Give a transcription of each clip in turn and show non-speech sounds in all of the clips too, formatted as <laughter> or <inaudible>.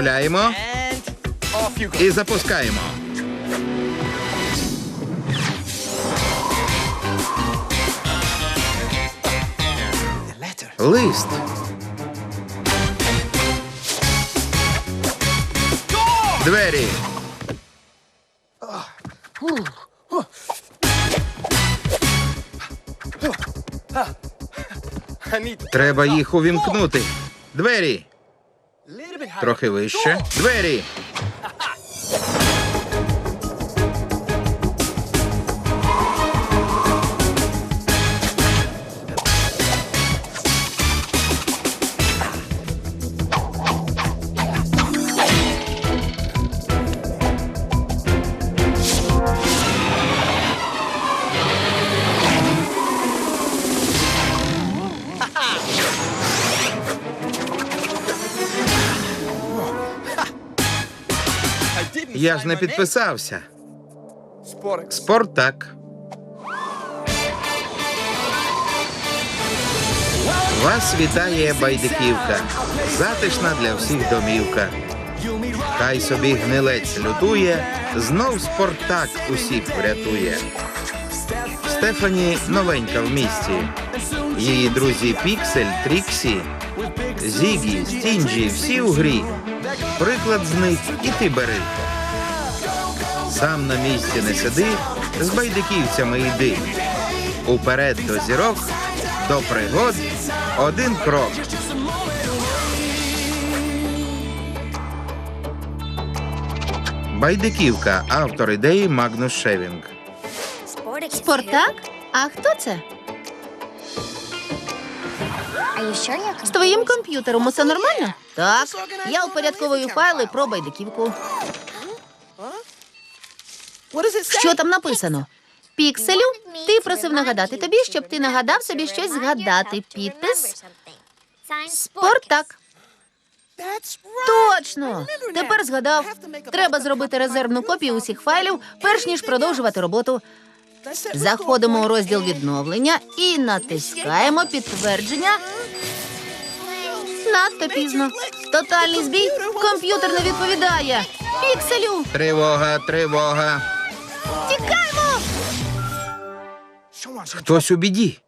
Вставляємо і запускаємо. Лист. Двері. Треба їх увімкнути. Двері. Трохи вище. Двері. Я ж не підписався. Спортак. Вас вітає байдиківка. Затишна для всіх домівка. Хай собі гнилець лютує, знов Спартак усіх врятує. Стефані новенька в місті. Її друзі Піксель, Тріксі, Зігі, Стінджі, всі у грі. Приклад з них і ти бери. Сам на місці не сиди, з байдиківцями йди. Уперед до зірок, до пригод один крок. Байдиківка, автор ідеї Магнус Шевінг. Спартак? А хто це? З твоїм комп'ютером усе нормально? Так. Я упорядковую файли про байдиківку. Що там написано? Пікселю, ти просив нагадати тобі, щоб ти нагадав собі щось згадати. Підпис Спартак. Точно! Тепер згадав. Треба зробити резервну копію усіх файлів, перш ніж продовжувати роботу. Заходимо у розділ відновлення і натискаємо підтвердження. Надто пізно. Тотальний збій. Комп'ютер не відповідає. Пікселю, Тривога, тривога. тікаймо! Хтось у біді.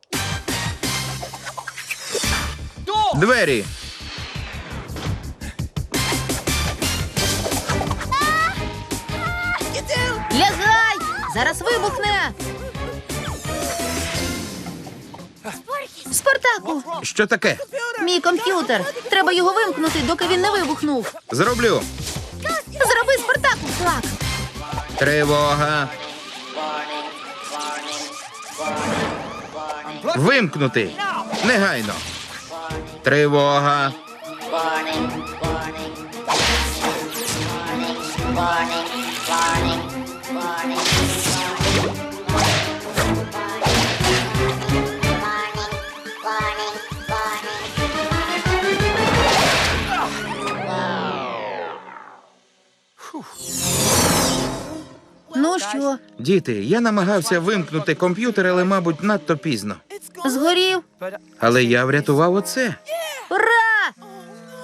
Двері. Спартаку, Що таке? мій комп'ютер. Треба його вимкнути, доки він не вибухнув. Зроблю. Зроби Спартаку. Так. Тривога. Вимкнути. Негайно. Тривога. Ну що, Діти, я намагався вимкнути комп'ютер, але, мабуть, надто пізно. згорів? Але я врятував оце. Ура!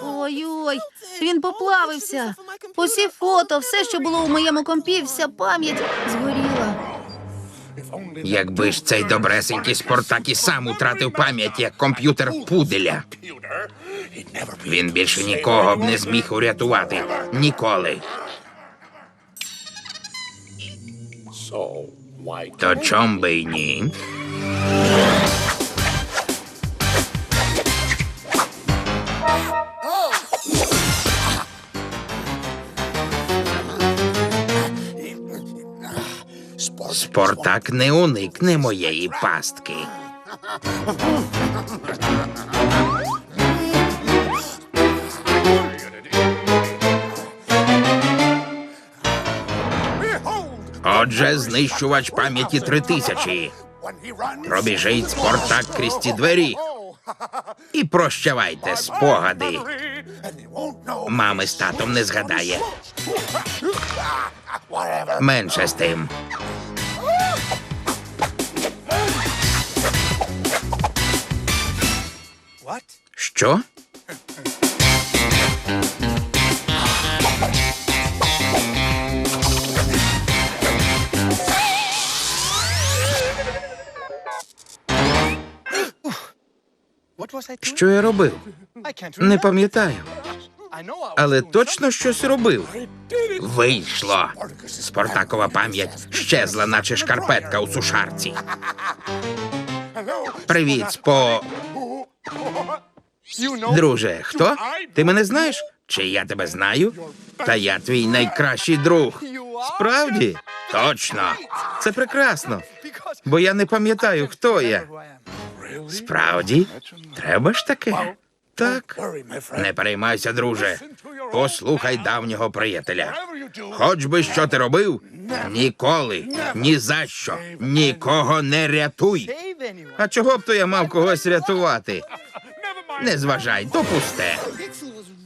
Ой-ой, він поплавився. Усі фото, все, що було у моєму компі, вся пам'ять згоріла. Якби ж цей добресенький Спартак і сам утратив пам'ять, як комп'ютер пуделя. Він більше нікого б не зміг урятувати. Ніколи. То чом би й ні? Спартак не уникне моєї пастки. Отже, знищувач пам'яті три тисячі. Пробіжить Спартак крізь ці двері. І прощавайте спогади. Мами з татом не згадає. Менше з тим. Що? Що я робив? Не пам'ятаю, але точно щось робив. Вийшло. Спартакова пам'ять щезла, наче шкарпетка у сушарці. Привіт, спо. Друже, хто? Ти мене знаєш? Чи я тебе знаю? Та я твій найкращий друг. Справді? Точно. Це прекрасно. Бо я не пам'ятаю, хто я. Справді? Треба ж таке? Так. Не переймайся, друже. Послухай давнього приятеля. Хоч би що ти робив, ніколи, ні за що, нікого не рятуй. А чого б то я мав когось рятувати? Не зважай, то пусте.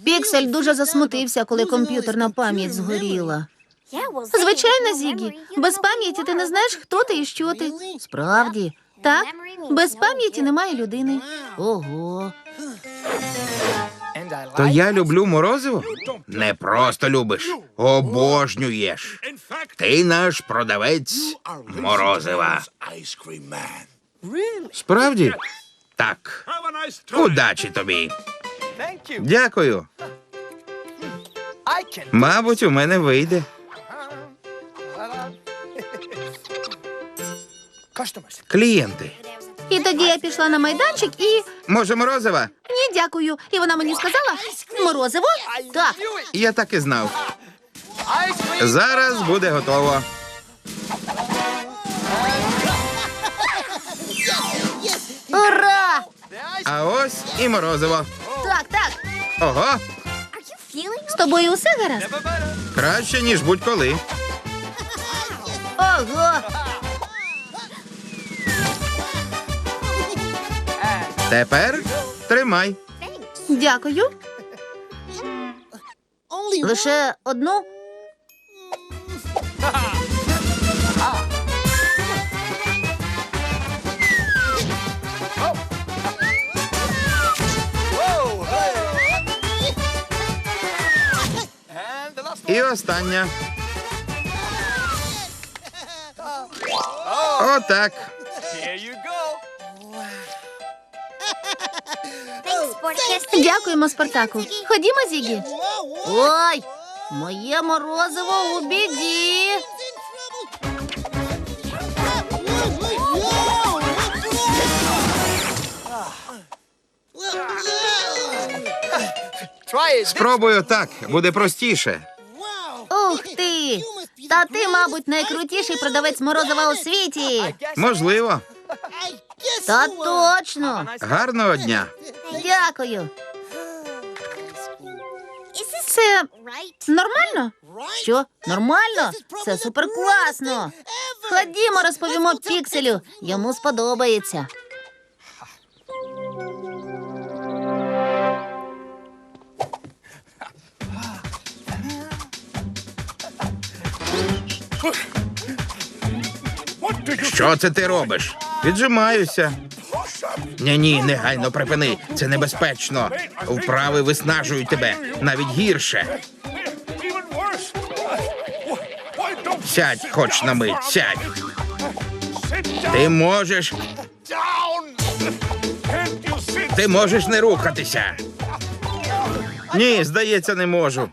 Піксель дуже засмутився, коли комп'ютерна пам'ять згоріла. Звичайно, Зігі. Без пам'яті ти не знаєш, хто ти і що ти. Справді. Так, без пам'яті немає людини. Ого. То я люблю морозиво? Не просто любиш, обожнюєш. Ти наш продавець морозива. Справді? Так. Удачі тобі. Дякую. Мабуть, у мене вийде. Клієнти. І тоді я пішла на майданчик і. Може, морозива? Ні, дякую. І вона мені сказала: морозиво? Так. Я так і знав. Зараз буде готово. Ура! А ось і морозиво. Так, так. Ого, З тобою усе гаразд? краще, ніж будь-коли. Ого! Тепер тримай. Дякую. Лише одну. І остання. Отак. Дякуємо, Спартаку. Ходімо, Зігі. Ой, моє морозиво у біді. Спробую так, буде простіше. Ух ти! Та ти, мабуть, найкрутіший продавець морозива у світі. Можливо. Та точно. Гарного дня. Дякую. Це нормально? Що? Нормально? Це суперкласно. Ходімо, розповімо пікселю. Йому сподобається. Що це ти робиш? Віджимаюся. Ні, ні, негайно припини. Це небезпечно. Вправи виснажують тебе навіть гірше. Сядь, хоч на мить, сядь. Ти можеш, ти можеш не рухатися. Ні, здається, не можу.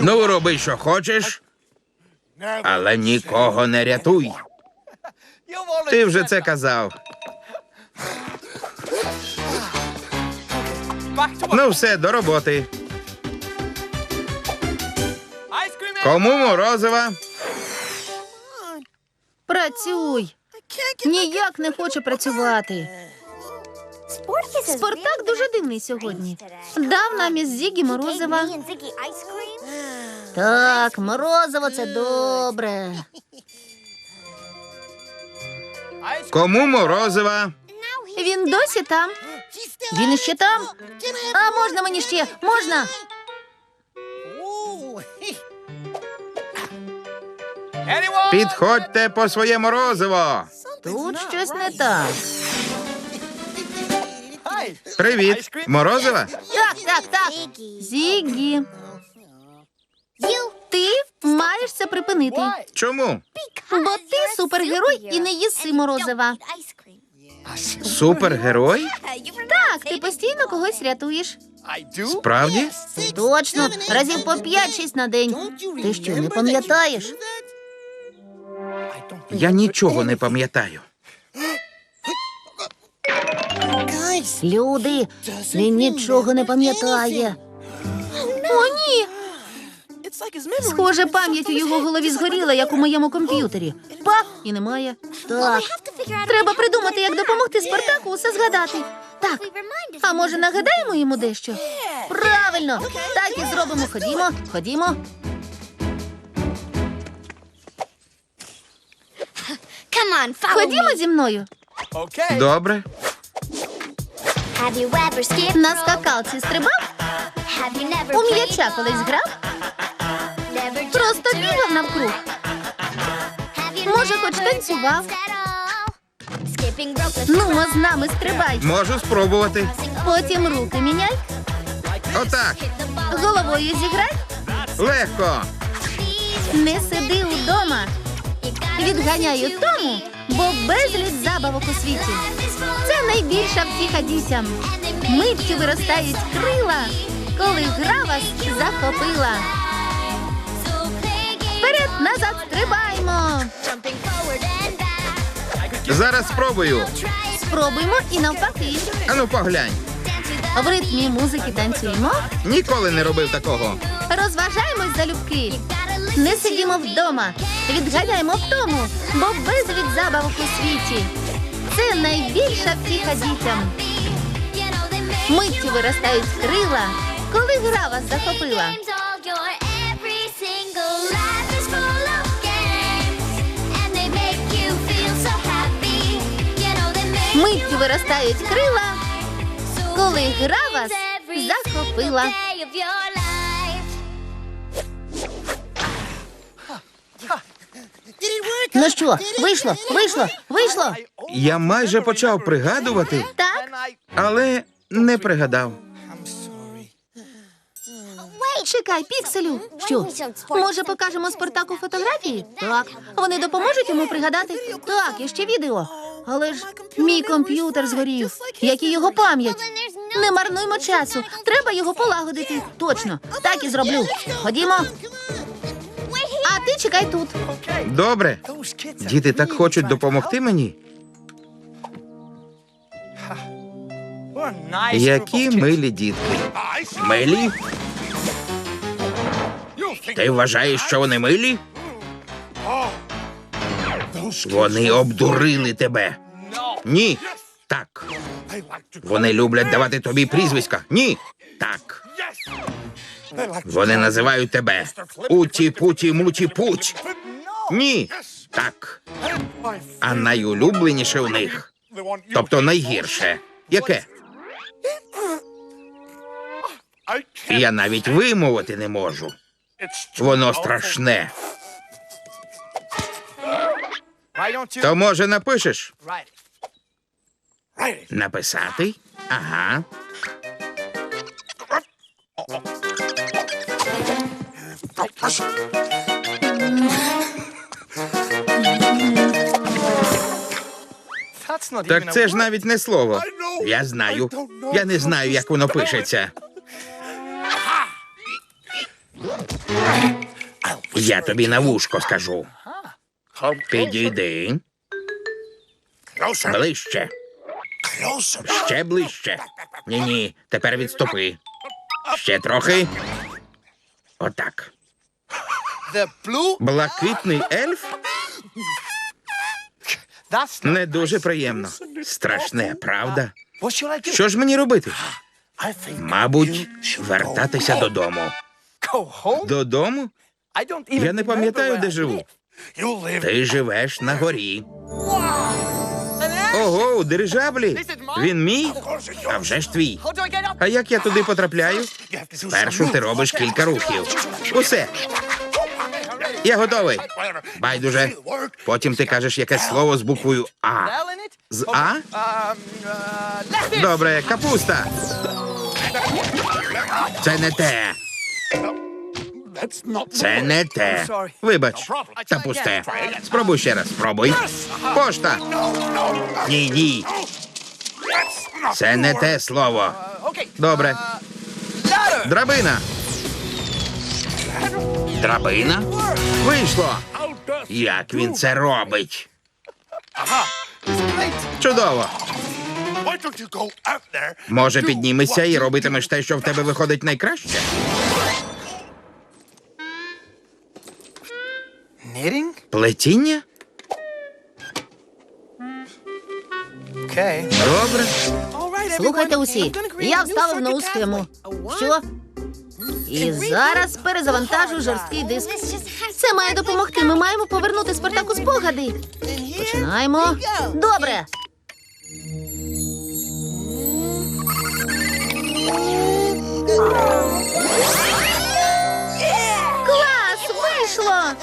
Ну, роби, що хочеш, але нікого не рятуй. Ти вже це казав. Ну, все, до роботи. Кому морозива? Працюй. Ніяк не хоче працювати. Спартак дуже дивний сьогодні. Дав нам із Зігі морозива. Так, морозиво це добре. Кому морозива? Він досі там. Він іще там. А можна мені ще? Можна? Підходьте по своє морозиво. Тут щось не так. Привіт, морозива? Так, так, так. Зігі. Ти маєш це припинити. Чому? Бо ти супергерой і не їси морозива. Супергерой? Так, ти постійно когось рятуєш. Справді? Точно, разів по 5-6 на день. Ти що, не пам'ятаєш? Я нічого не пам'ятаю. Люди, він нічого не пам'ятає. О, ні! Схоже, пам'ять у його голові згоріла, як у моєму комп'ютері. Па, і немає. Так. Треба придумати, як допомогти Спартаку усе згадати. Так, а може нагадаємо йому дещо? Правильно, так і зробимо. Ходімо, ходімо. Ходімо зі мною. Добре. На скакалці стрибав, у м'яча колись грав, просто бігав навкруг. Може, хоч танцював. Ну, з нами стрибай. Можу спробувати. Потім руки міняй, Отак. головою зіграй, Легко. не сиди удома. Відганяю тому, бо безліч забавок у світі. Це найбільша втіха дітям. Миттю виростають крила, коли гра вас захопила. Вперед назад стрибаймо. Зараз спробую. Спробуймо і навпаки. Ану поглянь. В ритмі музики танцюємо, Ніколи не робив такого. розважаємось залюбки. Не сидімо вдома, відганяємо втому, бо безліч забавок у світі. Це найбільша втіха дітям. Миттю виростають крила, коли гра вас захопила. Миттю виростають крила, коли гра вас захопила. Ну що, вийшло, вийшло, вийшло. Я майже почав пригадувати, Так, але не пригадав. чекай, пікселю. Що? Може, покажемо Спартаку фотографії? Так. Вони допоможуть йому пригадати? Так, і ще відео. Але ж мій комп'ютер згорів, як і його пам'ять. Не марнуймо часу. Треба його полагодити. Точно, так і зроблю. Ходімо. А ти чекай тут. Добре. Діти так хочуть допомогти мені. Які милі дітки. Милі? Ти вважаєш, що вони милі? Вони обдурили тебе. Ні. Так. Вони люблять давати тобі прізвиська. Ні. Так. Вони називають тебе Уті Путі Муті Путь. Ні. Так. А найулюбленіше у них. Тобто найгірше. Яке? Я навіть вимовити не можу. Воно страшне. То може напишеш? Написати? Ага. Так це ж навіть не слово. Я знаю. Я не знаю, як воно пишеться. Я тобі на вушко скажу. Підійди. Ближче. Ще ближче. Ні, ні, тепер відступи. Ще трохи. Отак. Блакитний ельф? Не дуже приємно. Страшне, правда? Що ж мені робити? <gasps> Мабуть, вертатися додому. Додому? Я не пам'ятаю, де живу. Ти живеш на горі. Ого, у дирижаблі. Він мій? А вже ж твій. А як я туди потрапляю? Спершу ти робиш кілька рухів. Усе. Я готовий. Байдуже. Потім ти кажеш якесь слово з буквою А. З А? Добре, капуста. Це не те. Це не те. Вибач, та пусте. Спробуй ще раз. Спробуй. Пошта. Ні, ні. Це не те слово. Добре. Драбина. Драбина? Вийшло. Як він це робить? Чудово. Може, піднімешся і робитимеш те, що в тебе виходить найкраще? Плетіння? Добре. Слухайте усі. Я вставив нову схему. Що? І зараз перезавантажу жорсткий диск. Це має допомогти. Ми маємо повернути Спартаку спогади. Починаємо. Добре. Клас! Вийшло!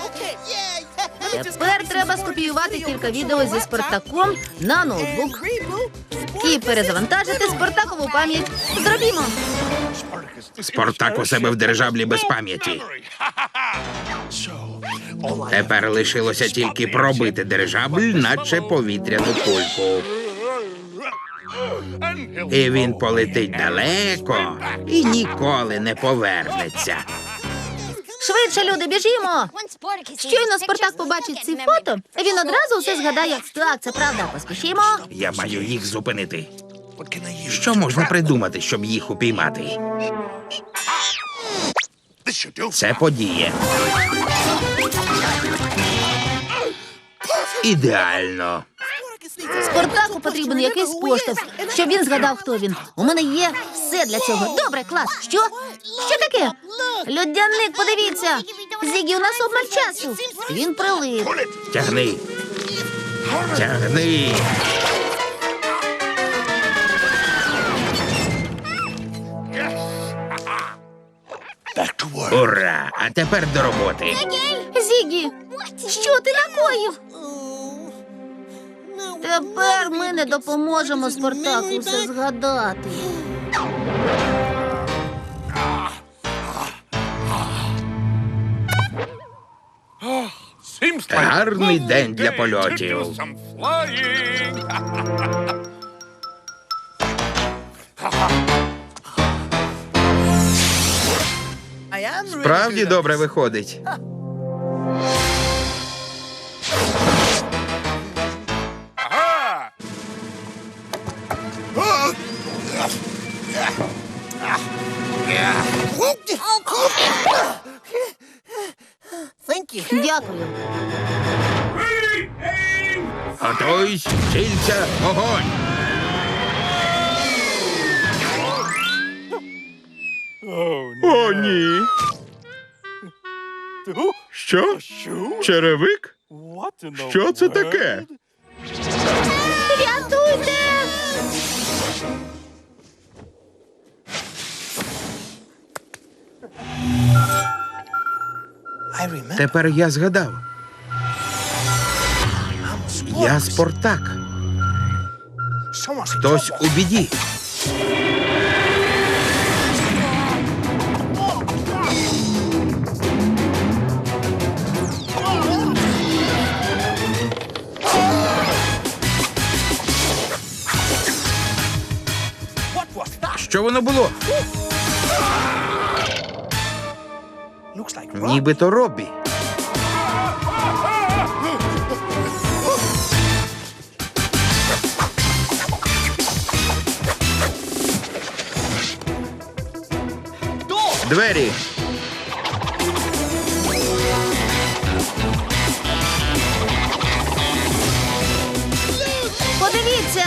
Тепер треба скопіювати кілька відео зі Спартаком на ноутбук і перезавантажити Спартакову пам'ять. Зробімо. Спартак у себе в держаблі без пам'яті. Тепер лишилося тільки пробити дирижабль, наче повітряну кульку. І він полетить далеко і ніколи не повернеться. Швидше, люди, біжімо. Щойно Спартак побачить ці фото, він одразу все згадає. Так, це правда. Поспішімо. Я маю їх зупинити. Що можна придумати, щоб їх упіймати? Це подія. Ідеально. Спартаку потрібен якийсь поштовх, щоб він згадав, хто він. У мене є все для цього. Добре, клас. Що? Що таке? Людяник, подивіться. Зігі, у нас обмаль часу. Він прилип. Тягни. Тягни. Ура! А тепер до роботи. Зігі, що ти накоїв? Тепер ми не допоможемо Спартаку все згадати. Гарний день для польотів. <laughs> Справді добре виходить. <laughs> Дякую. Готуйсь, цільця, огонь! О, ні. Що? Черевик? Що це таке? Рятуйте! Тепер я згадав. Я Спартак. Хтось у біді. Що воно було? Нібито Робі. Двері. Подивіться!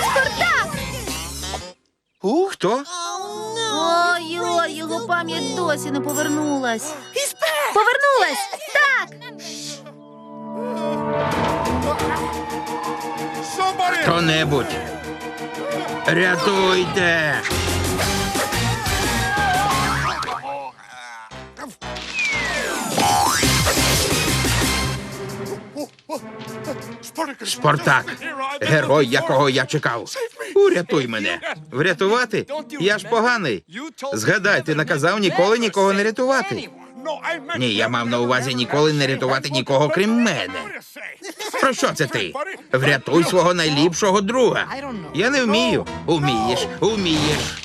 Спартак! Хто? Пам'ять досі не повернулась. Повернулась! Так! Хто-небудь. Рятуйте. Спартак, герой, якого я чекав. Урятуй мене. Врятувати? Я ж поганий. Згадай, ти наказав ніколи нікого не рятувати. Ні, я мав на увазі ніколи не рятувати нікого, крім мене. Про що це ти? Врятуй свого найліпшого друга. Я не вмію. Умієш, умієш.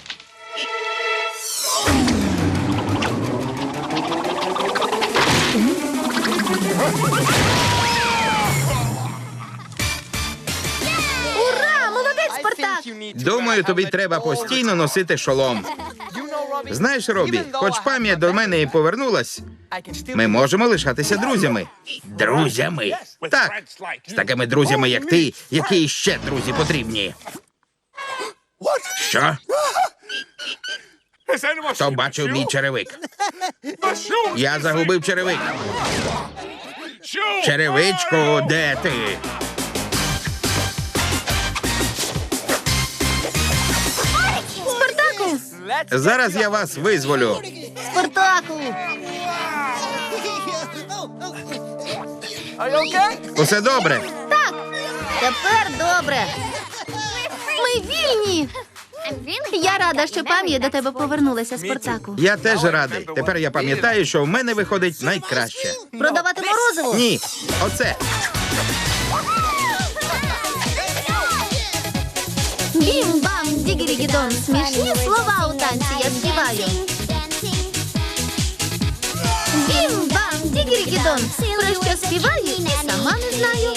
Думаю, тобі треба постійно носити шолом. Знаєш, Робі, хоч пам'ять до мене і повернулась, ми можемо лишатися друзями. Друзями? Так, з такими друзями, як ти, які ще друзі потрібні. Що? Хто бачив мій черевик? Я загубив черевик. Черевичку, де ти? Зараз я вас визволю. Спартаку! Усе добре. Так, тепер добре. Ми вільні. Я рада, що пам'ять до тебе повернулася, Спартаку. Я теж радий. Тепер я пам'ятаю, що в мене виходить найкраще. Продавати морозиво? Ні, оце. Бім-бам, дігірігідон. Смішні слова у танці я співаю. Бім-бам, дігірігідон. Про що співаю і сама не знаю.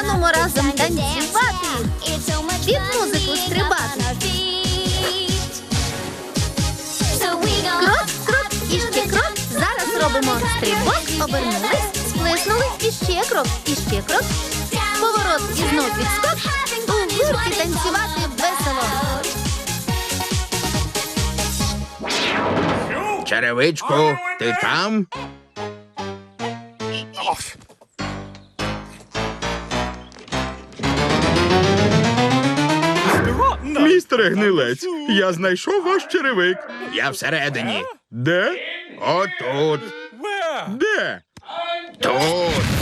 Анумо разом танцювати. Під музику стрибати. Крок, крок і ще крок. Зараз робимо стрибок, обернулись, сплеснули, і ще крок, і крок. Поворот і знов відскок. У гурті танцювати весело. Черевичку, ти там? Містере гнилець, я знайшов ваш черевик. Я всередині. Де? Отут. Де? Тут.